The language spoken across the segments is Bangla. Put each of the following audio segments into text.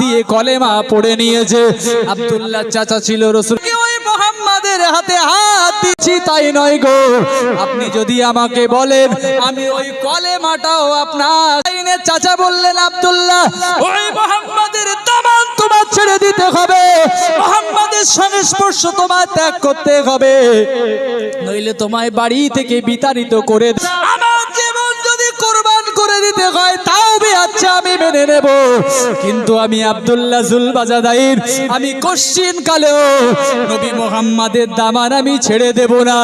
দিয়ে কলেমা পড়ে নিয়েছে। আব্দুল্লাহ চাচা ছিল রসুল। হাতে হাত দিচ্ছি তাই নয় গো। আপনি যদি আমাকে বলেন, আমি ওই কলেমাটাও আপনার চাচা বললেন আব্দুল্লাহ। ওই মোহাম্মদের দামান তোমার ছেড়ে দিতে হবে। মোহাম্মদের সংস্পর্শ তোমার ত্যাগ করতে হবে। নইলে তোমায় বাড়ি থেকে বিতাড়িত করে আচ্ছা আমি মেনে নেব। কিন্তু আমি আব্দুল্লাহ জুলবাজাদাইর, আমি কশ্চিন কালেও নবী মোহাম্মদের দামান আমি ছেড়ে দেব না।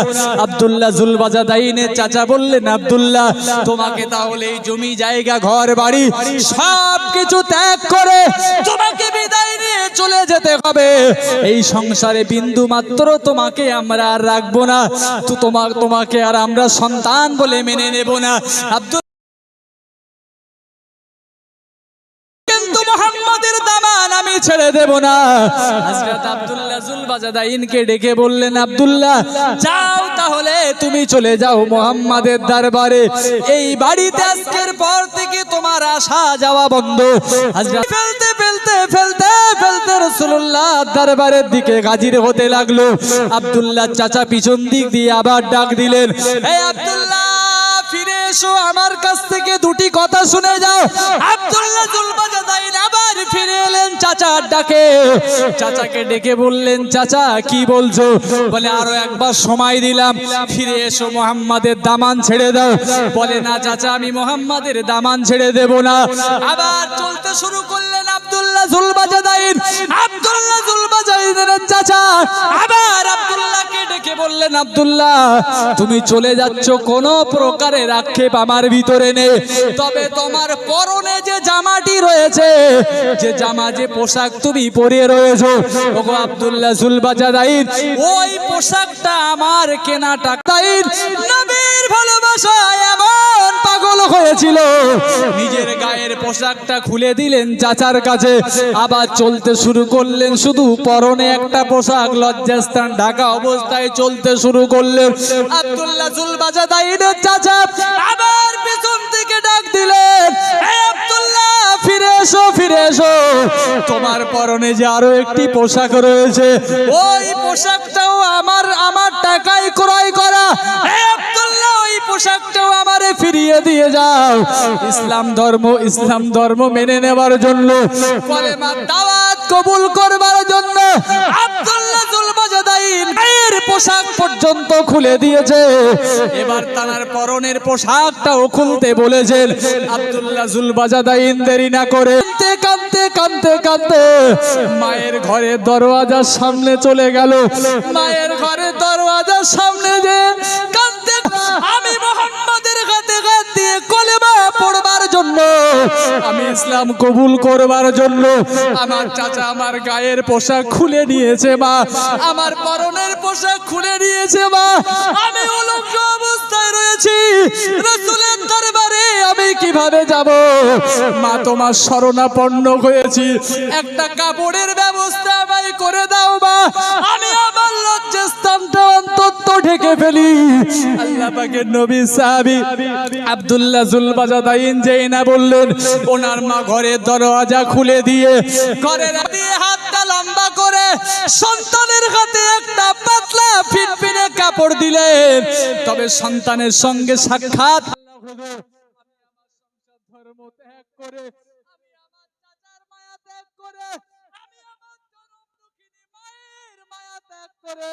চাচা বললেন, আব্দুল্লাহ, তোমাকে তাহলে এই জমি, জায়গা, ঘর, বাড়ি সব কিছু ত্যাগ করে তোমাকে বিদায় নিয়ে চলে যেতে হবে। এই সংসারে বিন্দু মাত্র তোমাকে আমরা আর রাখব না। তো তোমাকে আর আমরা সন্তান বলে মেনে নেব না। আব্দুল মোহাম্মদের দামান আমি ছেড়ে দেব না। হযরত আব্দুল্লাহ জুলবাজাদাইনকে ডেকে বললেন আব্দুল্লাহ যাও তাহলে তুমি চলে যাও মোহাম্মদের দরবারে। এই বাড়িতে আজকের পর থেকে তোমার আসা যাওয়া বন্ধ। হযরত ফেলতে ফেলতে ফেলতে ফেলতে রাসূলুল্লাহ দরবারের দিকে হাজির হতে লাগল। আব্দুল্লাহ চাচা পিছন দিক দিয়ে আবার ডাক দিলেন এই আব্দুল্লাহ এসো আমার কাছ থেকে দুটি কথা শুনে যাও। আব্দুল্লাহ আবার ফিরে এলেন চাচার ডাকে। চাচাকে ডেকে বললেন, চাচা, কি বলছো? বলে, আরও একবার সময় দিলাম। ফিরে এসো, মোহাম্মদের দামান ছেড়ে দাও। বলে, না চাচা, আমি মোহাম্মদের দামান ছেড়ে দেব না। আবার চলতে শুরু করলেন আব্দুল্লাহ জুলবাজাদাইন আব্দুল্লাহ জুলবাজাদাইনের চাচা আবার আব্দুল্লাহকে ডেকে বললেন, আব্দুল্লাহ, তুমি চলে যাচ্ছ কোন প্রকারের আক্ষেপ আমার ভিতরে নেই। তবে তোমার পরনে যে জামাটি রয়েছে, যে জামা, যে পোশাক তুমি পরে রয়েছো, ওগো আব্দুল্লাহ জুলবাজাদাইন ওই পোশাকটা আমার কেনা টাকাইন নবীর ভালোবাসায় এমন পাগল হয়েছিল। নিজের গায়ের পোশাকটা খুলে দিলেন চাচার কাছে। আবার চলতে শুরু করলেন শুধু পরনে একটা পোশাক। লজ্জাস্থান ঢাকা অবস্থায় চলতে শুরু করলেন। আব্দুল্লাহ জুলবাজাদাইনের চাচা এসো, ফিরে এসো। তোমার পরনে যে আরও একটি পোশাক রয়েছে, ওই পোশাকটাও আমার আমার টাকায় ক্রয় করা। পোশাকটাও আমারে ফিরিয়ে দিয়ে যাও। ইসলাম ধর্ম ইসলাম ধর্ম মেনে নেবার জন্য কবুল করবার জন্য আব্দুল্লাহ খুলতে বলেছেন, আব্দুল্লাহ জুলবাজাদাইন দেরি না করে মায়ের ঘরের দরওয়াজার সামনে চলে গেল। মায়ের ঘরের দরওয়াজার সামনে যে আমি ইসলাম কবুল করবার জন্য আমার চাচা আমার গায়ের পোশাক খুলে নিয়েছে মা। আমার পরনের পোশাক খুলে নিয়েছে মা। আমি উলঙ্গ অবস্থায় রয়েছি। রাসূলের দরবারে আমি কীভাবে যাব? মা, তোমার শরণাপন্ন হয়েছি। একটা কাপড়ের ব্যবস্থা আমায় করে দাও মা। আমি আমার ঢেকে ফেলি। আল্লাহ পাকের নবী সাহাবী আব্দুল্লাহ জুলবাজাদাইন যেই না বললেন, ওনার মা ঘরের দরওয়াজা খুলে দিয়ে, ঘরের হাতটা লম্বা করে সন্তানের হাতে একটা পাতলা ফিনফিনে কাপড় দিলেন। তবে সন্তানের সঙ্গে সাক্ষাৎ ত্যাগ করে আমি আমার মায়ের মায়া ত্যাগ করে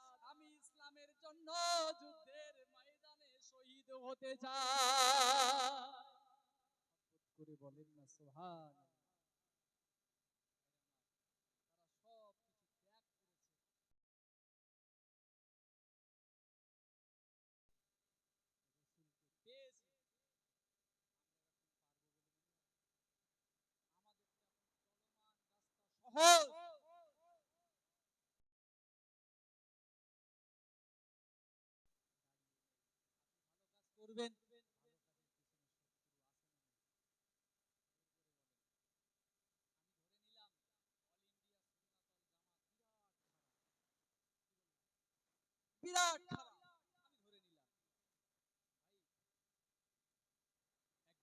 যুদ্ধের ময়দানে শহীদ হতে চাই করে বলেন না পেয়েছি সহজ। করবেন বিরাট খারাপ।